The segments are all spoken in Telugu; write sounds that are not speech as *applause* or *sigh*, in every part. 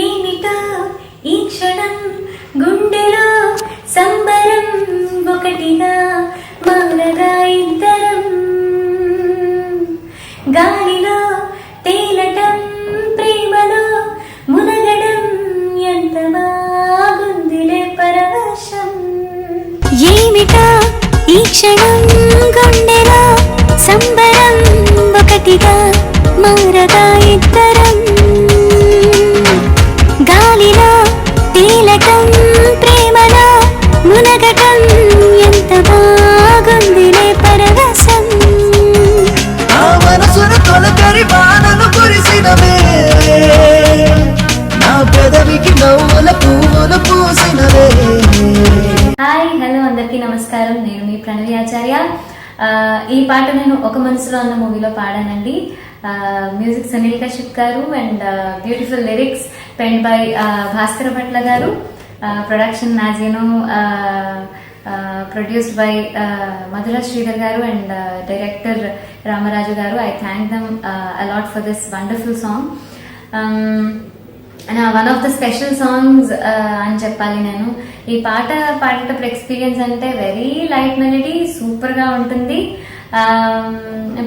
ఏమిటో ఈ క్షణం గుండెలో సంబరం ఒకటిగా మారగా ఇద్దరం. గాలిలో తేలటం ప్రేమలో మునగడం ఎంత బాగుందిలే పరవశం. ఏమిటో ఈ క్షణం సంబరం ఒకటిగా మారగా ఇద్దరం. గాలిలో తేలటం ప్రేమలో మునగటం ఎంత బాగుందిలే పరవశం. ఆ మనసును తొలకరి వానలు కురిసినవే. నా పెదవికి నవ్వుల పువ్వులు పూసినవే. హాయ్ హలో అందరికీ నమస్కారం. నేను మీ ప్రణవి ఆచార్య. ఈ పాట నేను ఒక మనసులో అన్న మూవీలో పాడానండి. మ్యూజిక్ సునీల్ కశ్యప్ గారు and beautiful lyrics pend by Bhaskara Bhatla garu. Production నాజీను produced by Madhura Sridhar garu and director Ramaraju garu. I thank them a lot for this wonderful song. One of the special songs అని చెప్పాలి నేను. ఈ పాట పాడేటప్పుడు ఎక్స్పీరియన్స్ అంటే వెరీ లైట్ మెలడీ సూపర్గా ఉంటుంది. Um,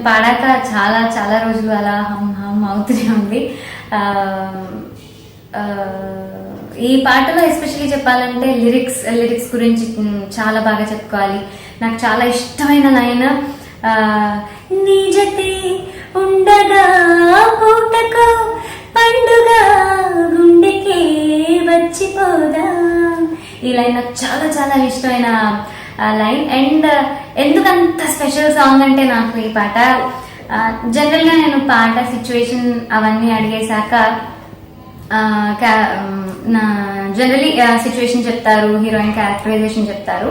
పాడాక చాలా చాలా రోజులు అలా హమ్ హమ్ అవుతూనే ఉంది. Um, uh, ఈ పాటలో ఎస్పెషల్లీ చెప్పాలంటే లిరిక్స్ లిరిక్స్ గురించి చాలా బాగా చెప్పుకోవాలి. నాకు చాలా ఇష్టమైన లైన్ uh, నీ జతే ఉండగా పూటకో ఈ లైన్ నాకు చాలా చాలా ఇష్టమైన లైన్. అండ్ ఎందుకంత స్పెషల్ సాంగ్ అంటే నాకు ఈ పాట జనరల్గా నేను పాట సిచ్యువేషన్ అవన్నీ అడిగేశాక నా జనరలీ సిచ్యువేషన్ చెప్తారు హీరోయిన్ క్యారెక్టరైజేషన్ చెప్తారు.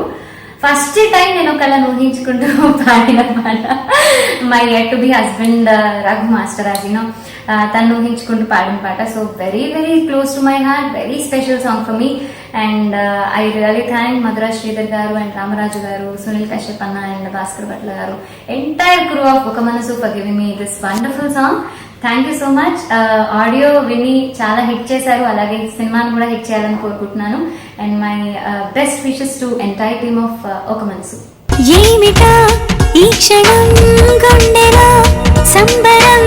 ఫస్ట్ టైం నేను ఒకళ్ళని ఊహించుకుంటూ *laughs* పాడిన పాట my to be husband Raghu master అది తను ఊహించుకుంటూ పాడిన పాట. So very very close to my heart very special song for me and I really thank Madhura Sridhar garu and Ramaraju గారు సునీల్ కశ్యప్ అన్న అండ్ భాస్కర్ భట్ల గారు. Entire crew of Oka Manasu for giving me this wonderful song thank you so much audio విని చాలా హిట్ చేశారు. అలాగే సినిమాను కూడా హిట్ చేయాలని కోరుకుంటున్నాను. And my best wishes to entire team of Oka Manasu ఈ క్షణం గుండెలో సంబరం?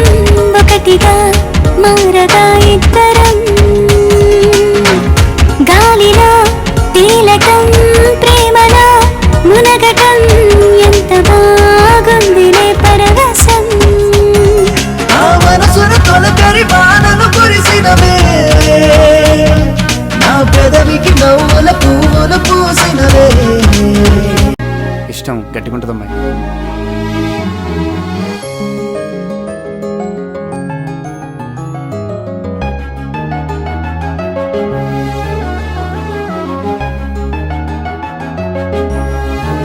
గట్టిగా ఉంటుంది అమ్మాయి